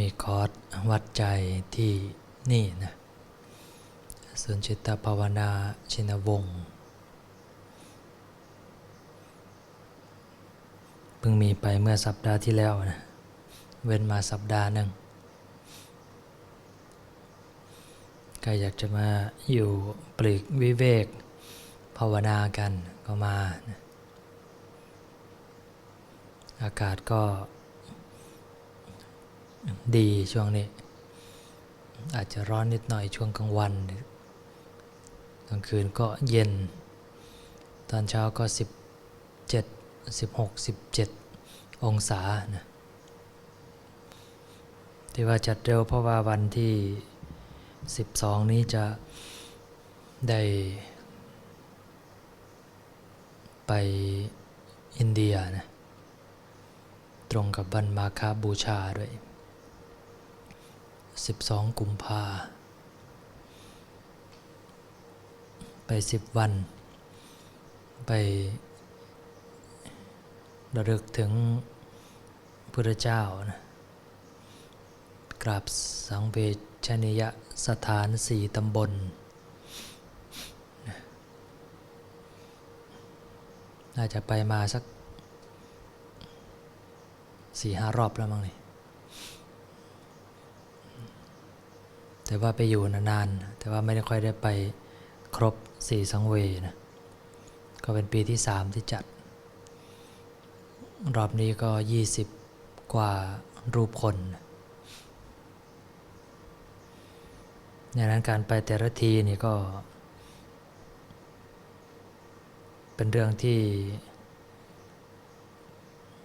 มีคอร์สวัดใจที่นี่นะศูนย์จิตภาวนาชินวงศ์เพิ่งมีไปเมื่อสัปดาห์ที่แล้วนะ เว้นมาสัปดาห์หนึ่งก็อยากจะมาอยู่ปลีกวิเวกภาวนากันก็มานะอากาศก็ ดีช่วงนี้ อาจจะร้อนนิดหน่อยช่วงกลางวันกลางคืนก็เย็น ตอนเช้าก็ 17 16 17 องศานะที่ว่าจัดเร็วเพราะว่าวันที่ 12 นี้จะได้ไปอินเดียนะ ตรงกับวันมาคาบูชาด้วย 12 กุมภาไป 10 วัน ไประลึกถึงพระเจ้านะกราบสังเวชนียสถานสี่ตำบลนะน่าจะไปมาสักสี่ห้ารอบแล้วมั้งนี่ แต่ว่าไปอยู่นานๆ แต่ว่าไม่ได้ค่อยได้ไปครบสี่สังเวนะ ก็เป็นปีที่สามที่จัด รอบนี้ก็20กว่ารูปคนในนั้นการไปแต่ละทีนี่ก็ เป็นเรื่องที่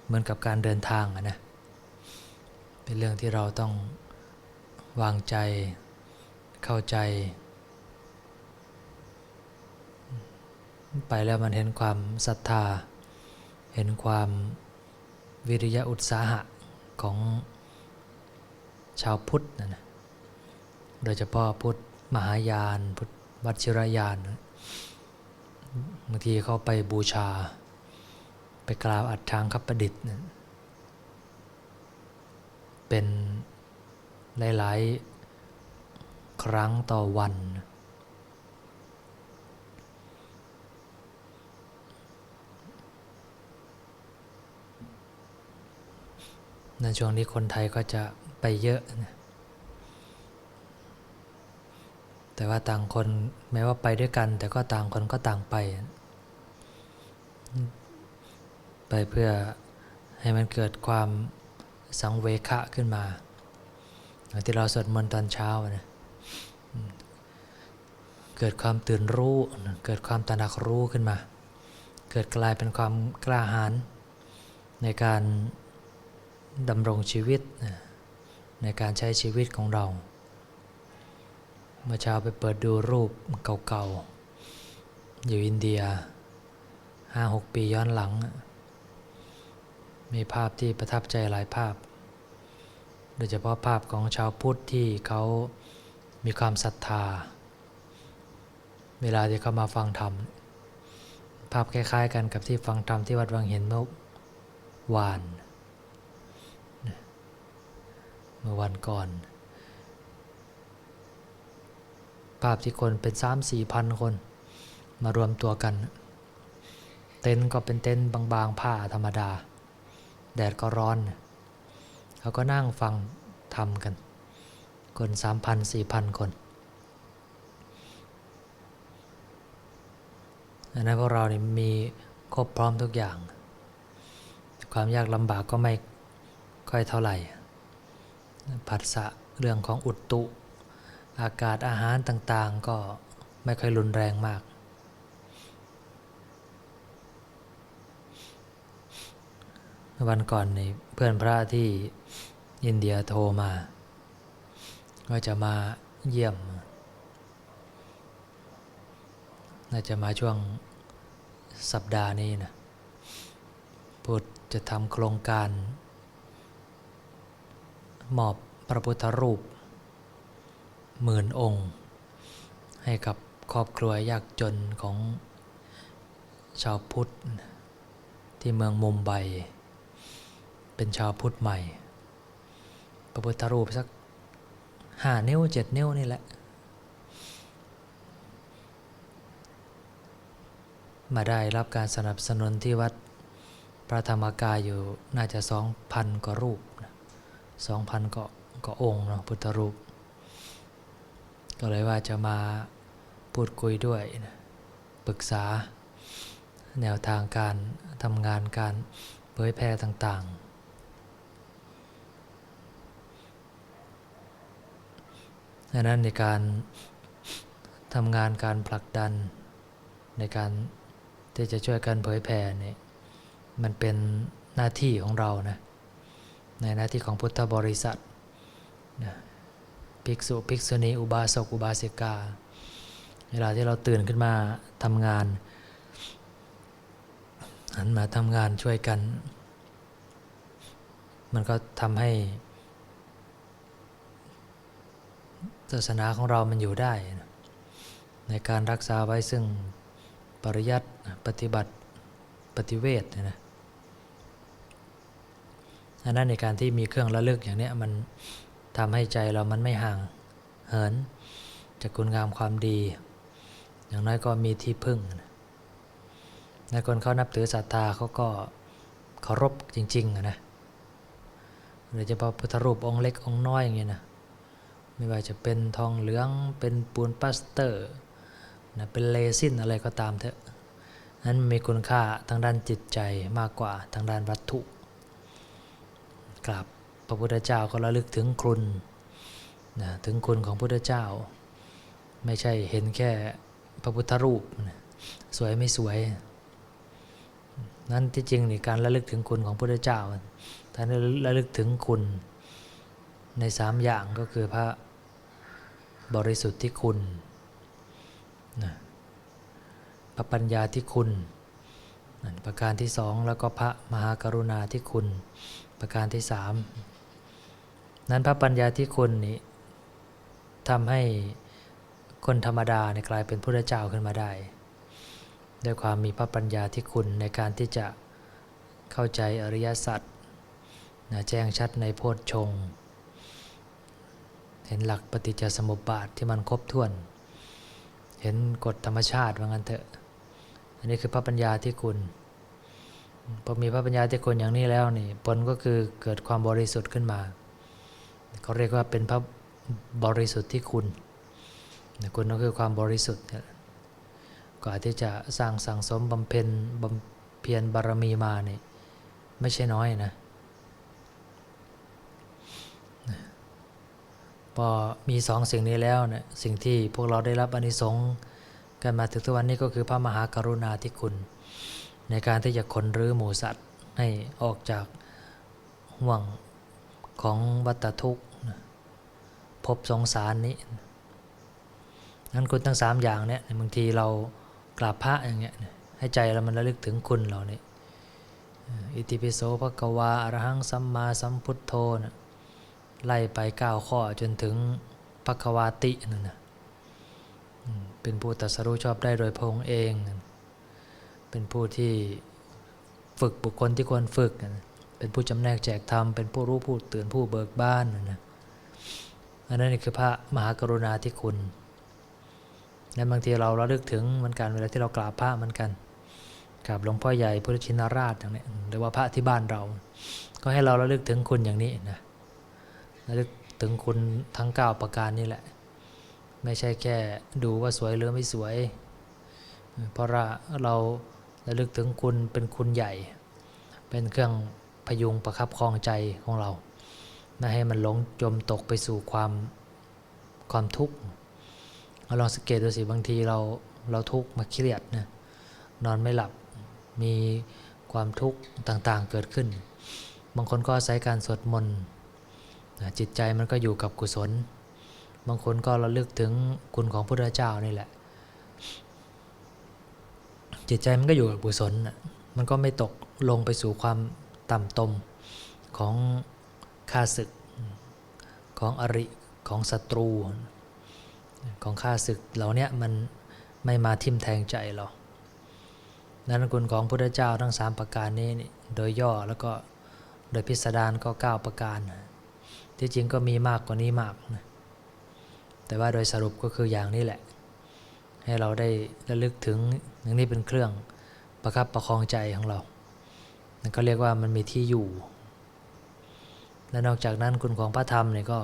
เหมือนกับการเดินทางนะ เป็นเรื่องที่เราต้องวางใจ เข้าใจ ไปแล้วมันเห็นความศรัทธา เห็นความวิริยะอุตสาหะของชาวพุทธนะนะโดยเฉพาะพุทธมหายานพุทธวัชิรยานบางทีเขาไปบูชา ไปกล่าวอัดทางคับประดิษฐ์นะเป็นหลาย ๆ ครั้งต่อวัน ในช่วงนี้คนไทยก็จะไปเยอะนะแต่ว่าต่างคนแม้ว่าไปด้วยกัน แต่ก็ต่างคนก็ต่างไป ไปเพื่อให้มันเกิดความสังเวคะขึ้นมา ที่เราสวดมนต์ตอนเช้านะ เกิดความตื่นรู้ เกิดความตระหนักรู้ขึ้นมา เกิดกลายเป็นความกล้าหาญในการดำรงชีวิต ในการใช้ชีวิตของเรา เมื่อเช้าไปเปิดดูรูปเก่าๆ อยู่อินเดีย5-6ปีย้อนหลัง มีภาพที่ประทับใจหลายภาพ โดยเฉพาะภาพของชาวพุทธที่เขา มีความศรัทธา เวลาที่เขามาฟังธรรม ภาพคล้ายๆ กันกับที่ฟังธรรมที่วัดวังเห็นเมื่อวาน เมื่อวันก่อน ภาพที่คนเป็นสามสี่พันคนมารวมตัวกัน เต็นท์ก็เป็นเต็นท์บางๆ ผ้าธรรมดา แดดก็ร้อน เขาก็นั่งฟังทำกัน คนสามพันสี่พันคนอันนั้นพวกเราเนี่ยมีครบพร้อมทุกอย่าง ความยากลำบากก็ไม่ค่อยเท่าไหร่ผัสสะเรื่องของอุดตุ อากาศอาหารต่างๆก็ไม่ค่อยรุนแรงมาก วันก่อนนี่เพื่อนพระที่อินเดียโทรมา ว่าจะมาเยี่ยม น่าจะมาช่วงสัปดาห์นี้นะพูดจะทำโครงการมอบพระพุทธรูปหมื่นองค์ ให้กับครอบครัวยากจนของชาวพุทธ ที่เมืองมุมไบ เป็นชาวพุทธใหม่ประพุทธรูปสัก ห้านิ้วเจ็ดนิ้วนี่แหละ มาได้รับการสนับสนุนที่วัดพระธรรมกายอยู่น่าจะสองพันกว่ารูปสองพันก็ก็องค์เนาะพุทธรูป ก็เลยว่าจะมาพูดคุยด้วยนะปรึกษาแนวทางการทำงานการเผยแพร่ต่างๆ ดังนั้นในการทำงานการผลักดัน ในการที่จะช่วยกันเผยแผ่เนี่ยมันเป็นหน้าที่ของเรานะในหน้าที่ของพุทธบริษัทนะภิกษุภิกษุณีอุบาสกอุบาสิกา เวลาที่เราตื่นขึ้นมาทำงานหันมาทำงานช่วยกัน มันก็ทำให้ ศาสนาของเรามันอยู่ได้นะในการรักษาไว้ซึ่งปริยัติปฏิบัติปฏิเวทนะอันนั้นในการที่มีเครื่องระลึกอย่างเนี้ยมันทำให้ใจเรามันไม่ห่างเหินจากคุณงามความดี อย่างน้อยก็มีที่พึ่งนะในคนเขานับถือศรัทธาเขาก็เคารพจริงๆนะโดยเฉพาะพุทธรูปองค์เล็กองค์น้อยอย่างเงี้ยนะ ไม่ว่าจะเป็นทองเหลือง เป็นปูนปลาสเตอร์นะเป็นเลซินอะไรก็ตามเถอะ นั้นมีคุณค่าทางด้านจิตใจมากกว่าทางด้านวัตถุกราบพระพุทธเจ้าก็ระลึกถึงคุณนะถึงคุณของพระพุทธเจ้า ไม่ใช่เห็นแค่พระพุทธรูปนะสวยไม่สวย นั้นที่จริงนี่การระลึกถึงคุณของพระพุทธเจ้าท่านระลึกถึงคุณในสามอย่างก็คือพระ บริสุทธิ์ที่คุณนะพระปัญญาที่คุณนั่นประการที่สองแล้วก็พระมหากรุณาที่คุณ ประการที่สามนั้นพระปัญญาที่คุณนี้ทำให้คนธรรมดาเนี่ยกลายเป็นพระเจ้าขึ้นมาได้ ด้วยความมีพระปัญญาที่คุณในการที่จะเข้าใจอริยสัจนะแจ้งชัดในโพชฌงค์ เห็นหลักปฏิจจสมุปบาทที่มันครบถ้วน เห็นกฎธรรมชาติว่างั้นเถอะ อันนี้คือพระปัญญาที่คุณ พอมีพระปัญญาที่คุณอย่างนี้แล้วนี่ผลก็คือเกิดความบริสุทธิ์ขึ้นมา เขาเรียกว่าเป็นพระบริสุทธิ์ที่คุณ คุณก็คือความบริสุทธิ์กว่าที่จะสร้างสังสมบำเพ็ญบำเพียรบารมีมาเนี่ยไม่ใช่น้อยนะ พอมีสองสิ่งนี้แล้วเนี่ยสิ่งที่พวกเราได้รับอนิสงส์กันมาถึงทุกวันนี้ก็คือพระมหากรุณาธิคุณ ในการที่จะคนรื้อหมูสัตว์ให้ออกจากห่วงของวัฏทุกข์พบสงสารนี้นั้นคุณทั้งสามอย่างเนี่ยบางทีเรากราบพระอย่างเงี้ยให้ใจเรามันระลึกถึงคุณเราเนี่ยอิติปิโสภะกวาอรหังสัมมาสัมพุทโธนะ ไล่ไปเก้าข้อจนถึงภควาตินั่นนะเป็นผู้ตรัสรู้ชอบได้โดยพระองค์เอง เป็นผู้ที่ฝึกบุคคลที่ควรฝึก เป็นผู้จำแนกแจกธรรม เป็นผู้รู้ผู้ตื่นผู้เบิกบ้านนะอันนั้นคือพระมหากรุณาธิคุณและบางทีเราระลึกถึงเหมือนกันเวลาที่เรากราบพระเหมือนกันกราบหลวงพ่อใหญ่พุทธชินราชอย่างนี้หรือว่าพระที่บ้านเรา ก็ให้เราระลึกถึงคุณอย่างนี้นะ ระลึกถึงคุณทั้ง 9 ประการนี่แหละ ไม่ใช่แค่ดูว่าสวยหรือไม่สวย เพราะว่าเราระลึกถึงคุณเป็นคุณใหญ่ เป็นเครื่องพยุงประคับครองใจของเรา ไม่ให้มันหลงจมตกไปสู่ความความทุกข์เราลองสังเกตดูสิบางทีเราเราทุกข์มาเครียดนะนอนไม่หลับมีความทุกข์ต่างๆเกิดขึ้น บางคนก็อาศัยการสวดมนต์ จิตใจมันก็อยู่กับกุศล บางคนก็ระลึกถึงคุณของพระพุทธเจ้านี่แหละ จิตใจมันก็อยู่กับกุศลมันก็ไม่ตกลงไปสู่ความต่ำตมของข้าศึกของอริของศัตรู ของข้าศึกเหล่านี้มันไม่มาทิ่มแทงใจเรานั้นคุณของพุทธเจ้าทั้ง 3 ประการนี้โดยย่อแล้วก็โดยพิสดารก็ 9 ประการ ที่จริงก็มีมากกว่านี้มากนะแต่ว่าโดยสรุปก็คืออย่างนี้แหละ ให้เราได้ระลึกถึงอย่างนี้เป็นเครื่องประคับประคองใจของเรานั่นก็เรียกว่ามันมีที่อยู่ และนอกจากนั้นคุณของพระธรรมเนี่ยก็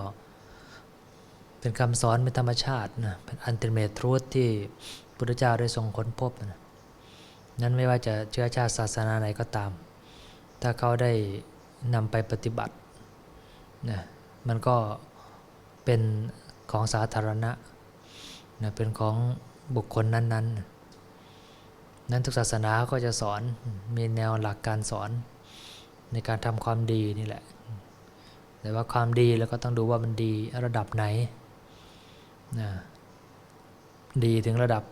เป็นคำสอนเป็นธรรมชาตินะเป็นอันติเมทรูธที่พุทธเจ้าได้ทรงค้นพบนะนั้นไม่ว่าจะเชื้อชาติศาสนาไหนก็ตาม ถ้าเขาได้นำไปปฏิบัตินะ มันก็เป็นของสาธารณะนะเป็นของบุคคลนั้นๆนั้นทุกศาสนาก็จะสอนมีแนวหลักการสอนในการทำความดีนี่แหละ แต่ว่าความดีแล้วก็ต้องดูว่ามันดีระดับไหนนะดีถึงระดับ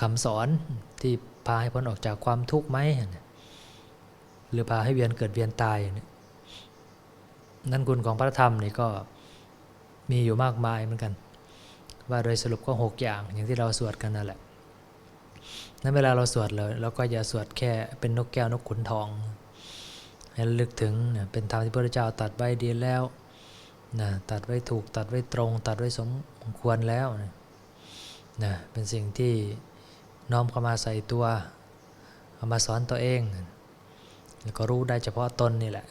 คำสอนที่พาให้พ้นออกจากความทุกข์ไหมหรือพาให้เวียนเกิดเวียนตายเนี่ย นั่นคุณของพระธรรมนี่ก็มีอยู่มากมายเหมือนกัน ว่าโดยสรุปก็หกอย่างอย่างที่เราสวดกันนั่นแหละนั้นเวลาเราสวดเลยเราก็อย่าสวดแค่เป็นนกแก้วนกขุนทองให้ลึกถึงเป็นธรรมที่พระเจ้าตัดไว้ดีแล้วนะตัดไว้ถูกตัดไว้ตรง ตัดไว้สมควรแล้วนะนะเป็นสิ่งที่น้อมเข้ามาใส่ตัวเอามาสอนตัวเองแล้วก็รู้ได้เฉพาะตนนี่แหละ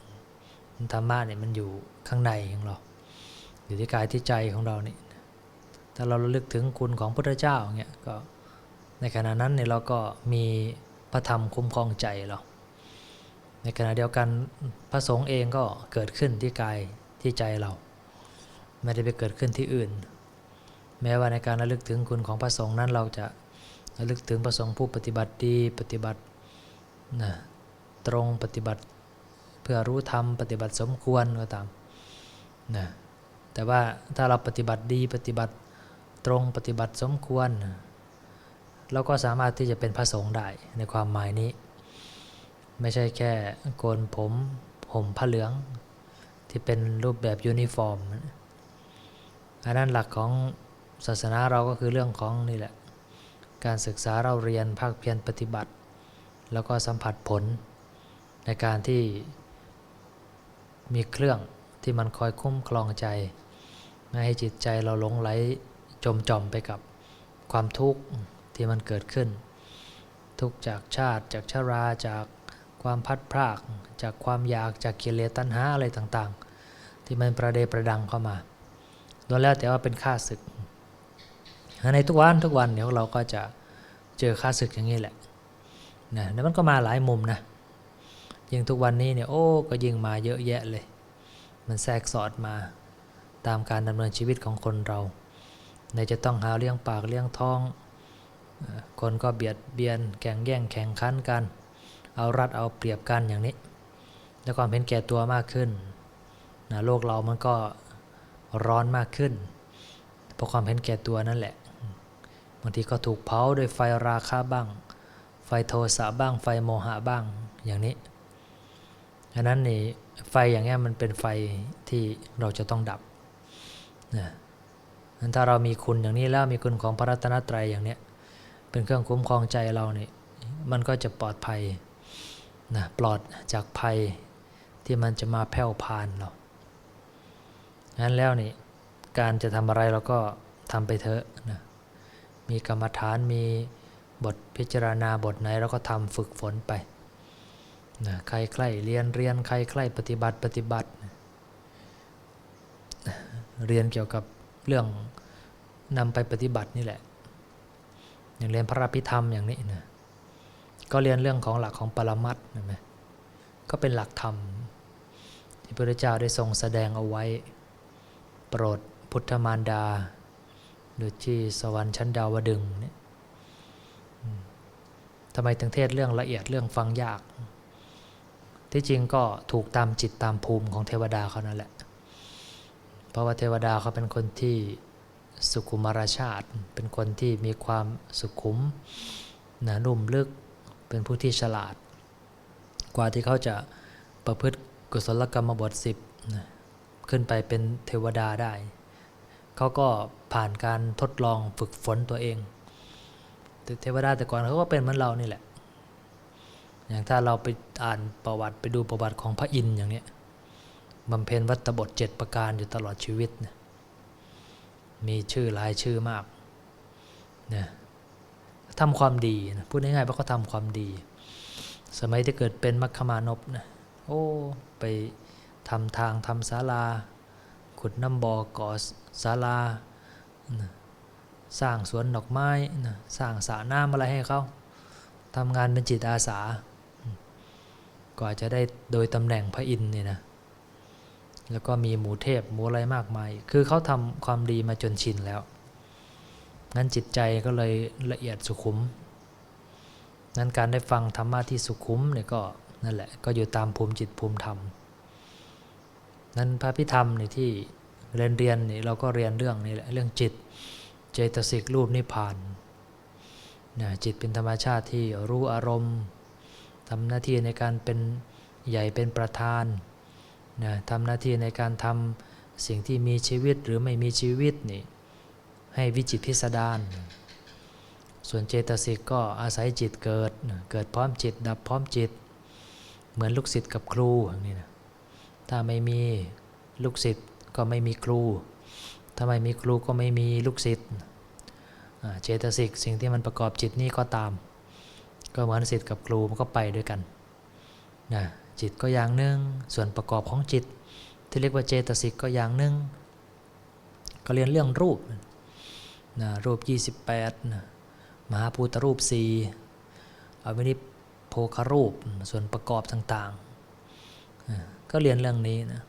ธรรมะเนี่ยมันอยู่ข้างในของเรา อยู่ที่กายที่ใจของเรานี่ถ้าเราระลึกถึงคุณของพระเจ้าเนี่ยก็ในขณะนั้นเนี่ยเราก็มีพระธรรมคุ้มครองใจเรา ในขณะเดียวกันพระสงฆ์เองก็เกิดขึ้นที่กายที่ใจเรา ไม่ได้ไปเกิดขึ้นที่อื่น แม้ว่าในการระลึกถึงคุณของพระสงฆ์นั้นเราจะระลึกถึงพระสงฆ์ผู้ปฏิบัติดีปฏิบัตินะตรงปฏิบัติ เพื่อรู้ธรรมปฏิบัติสมควรก็ตามนะแต่ว่าถ้าเราปฏิบัติดีปฏิบัติตรงปฏิบัติสมควร เราก็สามารถที่จะเป็นพระสงฆ์ได้ในความหมายนี้ ไม่ใช่แค่โกนผมผมผ้าเหลืองที่เป็นรูปแบบยูนิฟอร์มอันนั้นหลักของศาสนาเราก็คือเรื่องของนี่แหละ การศึกษาเราเรียนภาคเพียรปฏิบัติ แล้วก็สัมผัสผลในการที่ มีเครื่องที่มันคอยคุ้มครองใจ ไม่ให้จิตใจเราหลงไหลจมจอมไปกับความทุกข์ที่มันเกิดขึ้น ทุกจากชาติจากชาราจากความพัดพราก จากความอยากจากกิเลสตัณหาอะไรต่างๆ ที่มันประเดประดังเข้ามาล้วนแล้วแต่ว่าเป็นค่าศึก ในทุกวันทุกวันเดี๋ยวเราก็จะเจอค่าศึกอย่างนี้แหละนะแล้วมันก็มาหลายมุมนะ ยิ่งทุกวันนี้เนี่ยโอ้ก็ยิ่งมาเยอะแยะเลย มันแทรกสอดมาตามการดำเนินชีวิตของคนเราในจะต้องหาเลี้ยงปากเลี้ยงท้อง คนก็เบียดเบียนแข่งแย่งแข่งขันกัน เอารัดเอาเปรียบกันอย่างนี้แล้วความเห็นแก่ตัวมากขึ้นนะโลกเรามันก็ร้อนมากขึ้นเพราะความเห็นแก่ตัวนั่นแหละบางทีก็ถูกเผาด้วยไฟราคะบ้าง ไฟโทสะบ้างไฟโมหะบ้างอย่างนี้ อันนั้นนี่ไฟอย่างนี้มันเป็นไฟที่เราจะต้องดับนะถ้าเรามีคุณอย่างนี้แล้วมีคุณของพระรัตนตรัยอย่างเนี้ยเป็นเครื่องคุ้มครองใจเราเนี่ยมันก็จะปลอดภัยนะปลอดจากภัยที่มันจะมาแผ่วพานเรางั้นแล้วนี่การจะทำอะไรเราก็ทำไปเถอะนะมีกรรมฐานมีบทพิจารณาบทไหนเราก็ทำฝึกฝนไป นะใครใครเรียนเรียนใครใครปฏิบัติปฏิบัติ เรียนเกี่ยวกับเรื่องนำไปปฏิบัตินี่แหละ อย่างเรียนพระพิธรรมอย่างนี้นะก็เรียนเรื่องของหลักของปรมัตถ์นะไหมก็เป็นหลักธรรม ที่พระเจ้าได้ทรงแสดงเอาไว้ โปรดพุทธมารดาหรือที่สวรรค์ชั้นดาวดึงเนี่ยทำไมถึงเทศเรื่องละเอียดเรื่องฟังยาก ที่จริงก็ถูกตามจิตตามภูมิของเทวดาเขานั่นแหละ เพราะว่าเทวดาเขาเป็นคนที่สุขุมารชาติ เป็นคนที่มีความสุขุมหนานุ่มลึก เป็นผู้ที่ฉลาด กว่าที่เขาจะประพฤติกุศลกรรมบทสิบขึ้นไปเป็นเทวดาได้ เขาก็ผ่านการทดลองฝึกฝนตัวเองแต่เทวดาแต่ก่อนเขาก็เป็นเหมือนเรานี่แหละ อย่างถ้าเราไปอ่านประวัติไปดูประวัติของพระอินทร์อย่างเนี้ยบำเพ็ญวัตบทเจ็ดประการอยู่ตลอดชีวิตนะมีชื่อหลายชื่อมากนะทำความดีนะพูดง่ายๆว่าเขาทำความดี สมัยที่เกิดเป็นมัคคมานพนะโอ้ ไปทำทางทำศาลา ขุดน้ำบ่อก่อศาลานะสร้างสวนดอกไม้นะสร้างสระน้ำอะไรให้เขาทำงานเป็นจิตอาสา กว่าจะได้โดยตำแหน่งพระอินทร์เนี่ยนะแล้วก็มีหมูเทพหมูอะไรมากมาย คือเขาทำความดีมาจนชินแล้ว นั้นจิตใจก็เลยละเอียดสุขุม นั้นการได้ฟังธรรมะที่สุขุมเนี่ยก็นั่นแหละก็อยู่ตามภูมิจิตภูมิธรรม นั้นพระพิธรรมเนี่ยที่เรียนเรียนนี่เราก็เรียนเรื่องนี่แหละเรื่องจิตเจตสิกรูปนิพพานนะจิตเป็นธรรมชาติที่รู้อารมณ์ ทำหน้าที่ในการเป็นใหญ่เป็นประธานนะทำหน้าที่ในการทำสิ่งที่มีชีวิตหรือไม่มีชีวิตนี่ให้วิจิตพิสดารส่วนเจตสิกก็อาศัยจิตเกิด เกิดพร้อมจิต ดับพร้อมจิต เหมือนลูกศิษย์กับครูอย่างนี้นะถ้าไม่มีลูกศิษย์ก็ไม่มีครู ถ้าไม่มีครูก็ไม่มีลูกศิษย์เจตสิกสิ่งที่มันประกอบจิตนี้ก็ตาม ก็เหมือนศิษย์กับครูมันก็ไปด้วยกันนะจิตก็อย่างหนึ่งส่วนประกอบของจิต ที่เรียกว่าเจตสิกก็อย่างหนึ่งก็เรียนเรื่องรูปนะรูป 28นะมหาภูตรูป4อวินิพโพครูปส่วนประกอบต่างๆ ก็เรียนเรื่องนี้นะ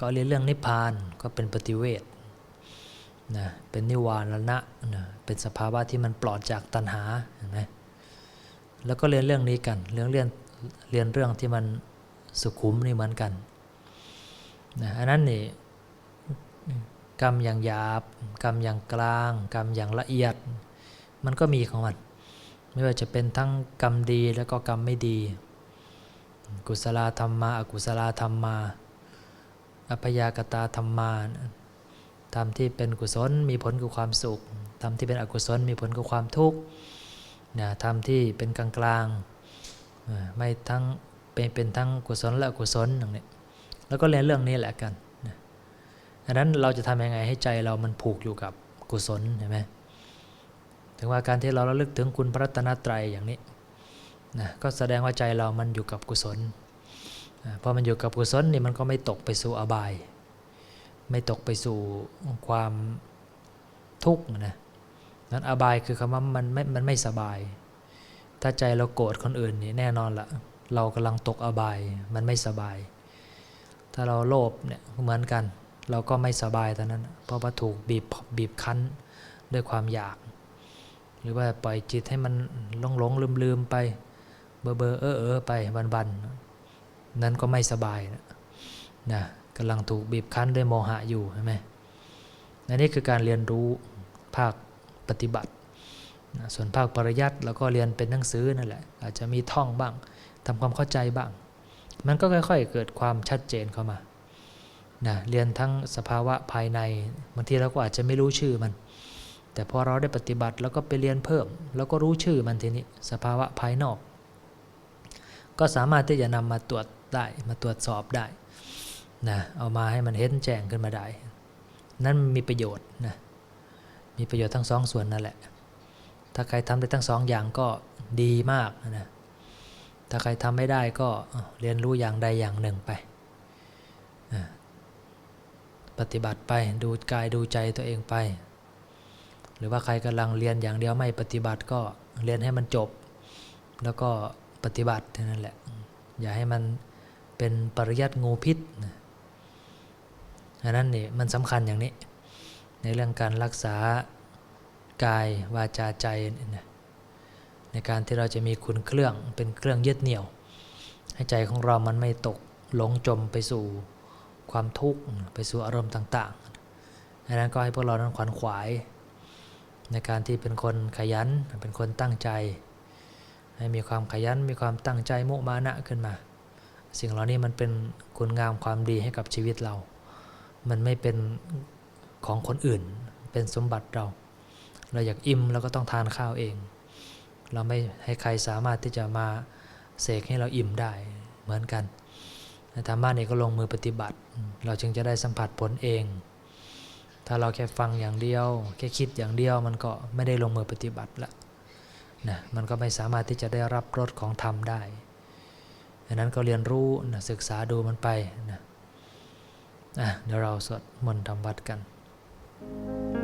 ก็เรียนเรื่องนิพพานก็เป็นปฏิเวทนะเป็นนิวรณะนะเป็นสภาวะที่มันปลอดจากตัณหาเห็นไหม แล้วก็เรียนเรื่องนี้กัน เรื่องเรียนเรียนเรื่องที่มันสุขุมนี่เหมือนกันนะอันนั้นนี่กรรมอย่างหยาบ กรรมอย่างกลาง กรรมอย่างละเอียด มันก็มีของมัน ไม่ว่าจะเป็นทั้งกรรมดีแล้วก็กรรมไม่ดี กุศลธรรมมาอกุศลธรรมมา อัพยากตาธรรมาธรรมที่เป็นกุศลมีผลคือความสุขธรรมที่เป็นอกุศลมีผลคือความทุกข์ นะธรรมที่เป็นกลางกลางๆไม่ทั้งเป็นเป็นทั้งกุศลและอกุศลอย่างนี้แล้วก็เรียนเรื่องนี้แหละกันนะอันนั้นเราจะทำยังไงให้ใจเรามันผูกอยู่กับกุศลเห็นไหมถึงว่าการที่เราระลึกถึงคุณพระรัตนตรัยอย่างนี้นะก็แสดงว่าใจเรามันอยู่กับกุศลพอมันอยู่กับกุศลนี่มันก็ไม่ตกไปสู่อบาย ไม่ตกไปสู่ความทุกข์นะ นั้นอบายคือคำว่ามันไม่มันไม่สบาย ถ้าใจเราโกรธคนอื่นนี่แน่นอนละเรากำลังตกอบายมันไม่สบาย ถ้าเราโลภเนี่ยเหมือนกัน เราก็ไม่สบายตอนนั้น เพราะว่าถูกบีบบีบคั้นด้วยความอยาก หรือว่าปล่อยจิตให้มันหลงหลงลืมลืมไป เบอเบอเออเออไปบันบันนั้นก็ไม่สบายนะนะกำลังถูกบีบคั้นด้วยโมหะอยู่ใช่ไหมอันนี้คือการเรียนรู้ภาค ปฏิบัตินะส่วนภาคปริยัติเราก็เรียนเป็นหนังสือนั่นแหละ อาจจะมีท่องบ้างทำความเข้าใจบ้าง มันก็ค่อย ๆ เกิดความชัดเจนเข้ามานะเรียนทั้งสภาวะภายในบางทีเราก็อาจจะไม่รู้ชื่อมัน แต่พอเราได้ปฏิบัติแล้วก็ไปเรียนเพิ่ม แล้วก็รู้ชื่อมันทีนี้สภาวะภายนอก ก็สามารถที่จะนำมาตรวจได้มาตรวจสอบได้นะเอามาให้มันเห็นแจ้งขึ้นมาได้ นั่นมีประโยชน์นะ มีประโยชน์ทั้งสองส่วนนั่นแหละ ถ้าใครทำได้ทั้งสองอย่างก็ดีมากนะ ถ้าใครทำไม่ได้ก็เรียนรู้อย่างใดอย่างหนึ่งไป ปฏิบัติไปดูกายดูใจตัวเองไป หรือว่าใครกำลังเรียนอย่างเดียวไม่ปฏิบัติก็เรียนให้มันจบ แล้วก็ปฏิบัติเท่านั้นแหละ อย่าให้มันเป็นปริยัติงูพิษนะอันนั้นนี่มันสำคัญอย่างนี้ ในเรื่องการรักษากายวาจาใจในการที่เราจะมีคุณเครื่องเป็นเครื่องยึดเหนี่ยว ให้ใจของเรามันไม่ตกหลงจมไปสู่ความทุกข์ไปสู่อารมณ์ต่างๆดังนั้นก็ให้พวกเรานั้นขวัญขวาย ในการที่เป็นคนขยันเป็นคนตั้งใจ ให้มีความขยันมีความตั้งใจมุมานะขึ้นมา สิ่งเหล่านี้มันเป็นคุณงามความดีให้กับชีวิตเรา มันไม่เป็น ของคนอื่น เป็นสมบัติเรา เราอยากอิ่มเราก็ต้องทานข้าวเอง เราไม่ให้ใครสามารถที่จะมาเสกให้เราอิ่มได้เหมือนกันธรรมะนี่ก็ลงมือปฏิบัติ เราจึงจะได้สัมผัสผลเอง ถ้าเราแค่ฟังอย่างเดียว แค่คิดอย่างเดียวมันก็ไม่ได้ลงมือปฏิบัติละนะมันก็ไม่สามารถที่จะได้รับรสของธรรมได้ดังนั้นก็เรียนรู้นะศึกษาดูมันไปนะอะเดี๋ยวเราสวดมนต์ทำวัดกัน え?